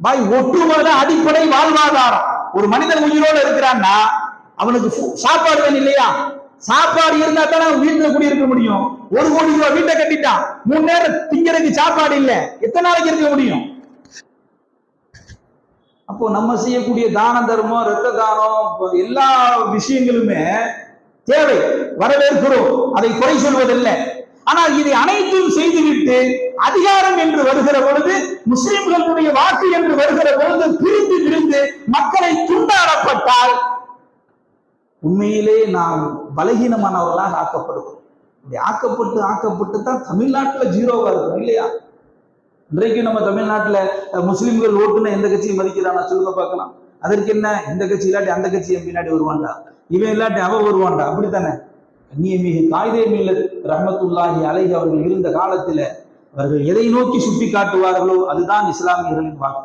பாய் ஒட்டுமொத்த அடிப்படை வாழ்வாதாரம். ஒரு மனிதன் உயிரோடு இருக்கிறான்னா அவனுக்கு சாப்பாடு வேணும் இல்லையா? சாப்பாடு இருந்தா தானே அவன் வீட்டுல குடியிருக்க முடியும். ஒரு கோடி ரூபாய் வீட்டை கட்டிட்டான். மூணு நேரம் திங்கிறதுக்கு சாப்பாடு இல்ல. எத்தனை நாளைக்கு இருக்க முடியும்? அப்போ நம்ம செய்யக்கூடிய தான தர்மம் ரத்த தானம் எல்லா விஷயங்களுமே தேவை. வரவேற்கிறோம். அதை குறை சொல்வதில்லை. ஆனால் இதை அனைத்தும் செய்துவிட்டு அதிகாரம் என்று வருகிற பொழுது முஸ்லிம்களுடைய வாக்கு என்று வருகிற பொழுது பிரிந்து பிரிந்து மக்களை துண்டாடப்பட்டால் உண்மையிலே நாம் பலகீனமானவர்களாக ஆக்கப்படுவோம். இப்படி ஆக்கப்பட்டு ஆக்கப்பட்டு தான் தமிழ்நாட்டுல ஜீரோவா இருக்கும் இல்லையா? இன்றைக்கு நம்ம தமிழ்நாட்டுல முஸ்லீம்கள் முஸ்லிம்கள் ஓட்டுன்னு எந்த கட்சியும் மதிக்கிறானா? சொல்லுங்க பார்க்கலாம். அதற்கு என்ன? இந்த கட்சி இல்லாட்டி அந்த கட்சி என் பின்னாடி வருவான்டா? இவன் இல்லாட்டி அவன் வருவான்டா? அப்படித்தானே? கண்ணியமிகு காயிதே மில்லத் ரஹமத்துல்லாஹி அலைஹி அவர்கள் இருந்த காலத்துல அவர்கள் எதை நோக்கி சுட்டி காட்டுவார்களோ அதுதான் இஸ்லாமியர்களின் வாக்கு